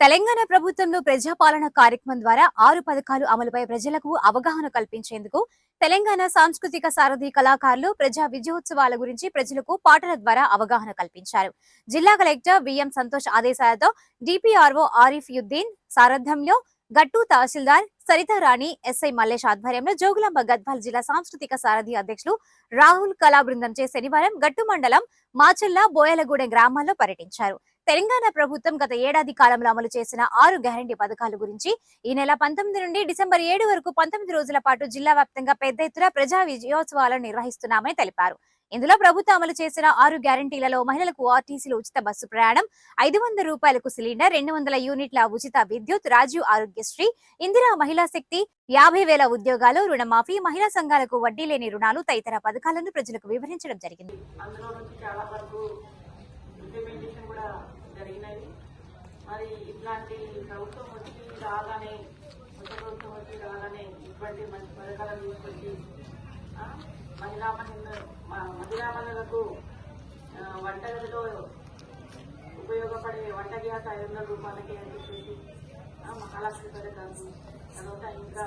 తెలంగాణ ప్రభుత్వంలో ప్రజాపాలన కార్యక్రమం ద్వారా ఆరు పథకాలు అమలుపై ప్రజలకు అవగాహన కల్పించేందుకు తెలంగాణ సాంస్కృతిక సారథి కళాకారులు ప్రజా విజయోత్సవాల గురించి ప్రజలకు పాటల ద్వారా అవగాహన కల్పించారు. జిల్లా కలెక్టర్ విఎం సంతోష్ ఆదేశాలతో డిపిఆర్ఓ ఆరిఫ్ యుద్దీన్ సారథ్యంలో గట్టు తహసీల్దార్ సరితారాణి ఎస్ఐ మల్లేష్ ఆధ్వర్యంలో జోగులాంబ గద్వాల్ జిల్లా సాంస్కృతిక సారథి అధ్యక్షులు రాహుల్ కళా బృందంచే శనివారం గట్టు మండలం మాచెల్లా బోయలగూడెం గ్రామాల్లో పర్యటించారు. తెలంగాణ ప్రభుత్వం గత ఏడాది కాలంలో అమలు చేసిన ఆరు గ్యారంటీ పథకాల గురించి ఈ నెల పంతొమ్మిది నుండి డిసెంబర్ ఏడు వరకు పంతొమ్మిది రోజుల పాటు జిల్లా వ్యాప్తంగా పెద్ద ఎత్తున ప్రజా విజయోత్సవాలను నిర్వహిస్తున్నామని తెలిపారు. ఇందులో ప్రభుత్వం అమలు చేసిన ఆరు గ్యారంటీలలో మహిళలకు ఆర్టీసీలో ఉచిత బస్సు ప్రయాణం ఐదు వందల రూపాయలకు సిలిండర్ రెండు వందల యూనిట్ల ఉచిత విద్యుత్ రాజీవ్ ఆరోగ్యశ్రీ ఇందిరా మహిళా శక్తి యాభై వేల ఉద్యోగాలు రుణమాఫీ మహిళా సంఘాలకు వడ్డీ లేని రుణాలు తదితర పథకాలను ప్రజలకు వివరించడం జరిగింది. ఉంటుంది మరి ఇట్లాంటి ప్రభుత్వం వచ్చి రాగానే కొత్త ప్రభుత్వం వచ్చి రాగానే ఇటువంటి మంచి పథకాలను తీసుకొచ్చి మహిళా మహిళా మహిళలకు వంటగదిలో ఉపయోగపడే వంట గ్యాస్ ఐదు వందల రూపాయలకి అని చెప్పేసి మహాలక్ష్మి పథకాలు తర్వాత ఇంకా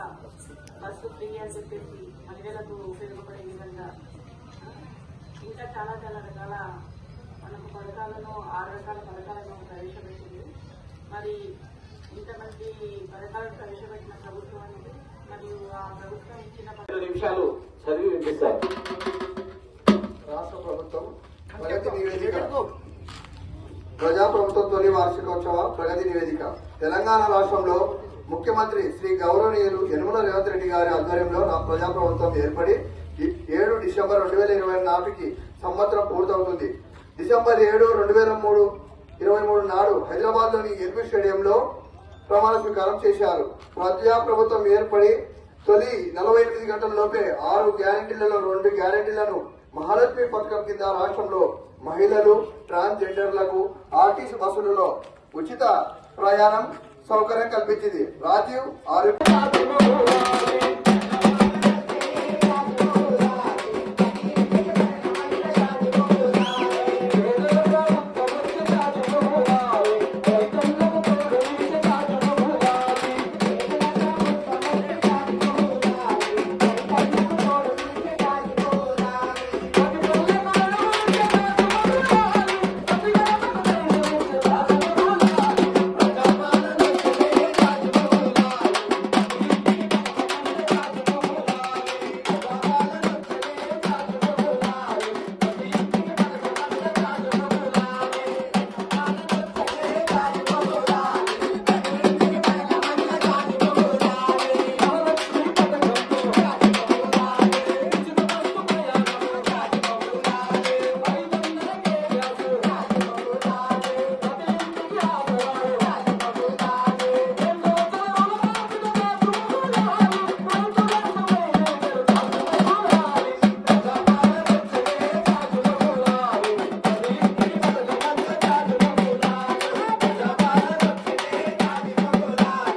బస్సు ఫ్రీ అని చెప్పేసి మహిళలకు ఉపయోగపడే విధంగా ఇంకా చాలా చాలా రకాల పథకాలను ఆరు రకాల పథకాలను ప్రవేశపెట్టింది. మరి ఇంతమంది పథకాలను ప్రవేశపెట్టిన ప్రభుత్వం అనేది మరియు ఆ ప్రభుత్వం ఇచ్చిన నిమిషాలు చదివి వినిపిస్తారు రాష్ట్ర ప్రభుత్వం ప్రగతి నివేదిక. ప్రజాప్రభుత్వం తొలి వార్షికోత్సవ ప్రగతి నివేదిక. తెలంగాణ రాష్ట్రంలో ముఖ్యమంత్రి శ్రీ గౌరవనీయులు యనమల రేవంత్ రెడ్డి గారి ఆధ్వర్యంలో నా ప్రజాప్రభుత్వం ఏర్పడి ఏడు డిసెంబర్ రెండు వేల ఇరవై నాటికి సంవత్సరం పూర్తవుతుంది. డిసెంబర్ ఏడు రెండు వేల మూడు ఇరవై మూడు నాడు హైదరాబాద్లోని ఎల్బీ స్టేడియంలో ప్రమాణ స్వీకారం చేశారు. ప్రజాప్రభుత్వం ఏర్పడి తొలి నలభై ఎనిమిది గంటల్లోపే ఆరు గ్యారెంటీలలో రెండు గ్యారంటీలను మహాలక్ష్మి పథకం కింద రాష్ట్రంలో మహిళలు ట్రాన్స్జెండర్లకు ఆర్టీసీ బస్సులలో ఉచిత ప్రయాణం సౌకర్యం కల్పించింది. రాజీవ్ ఆరోగ్య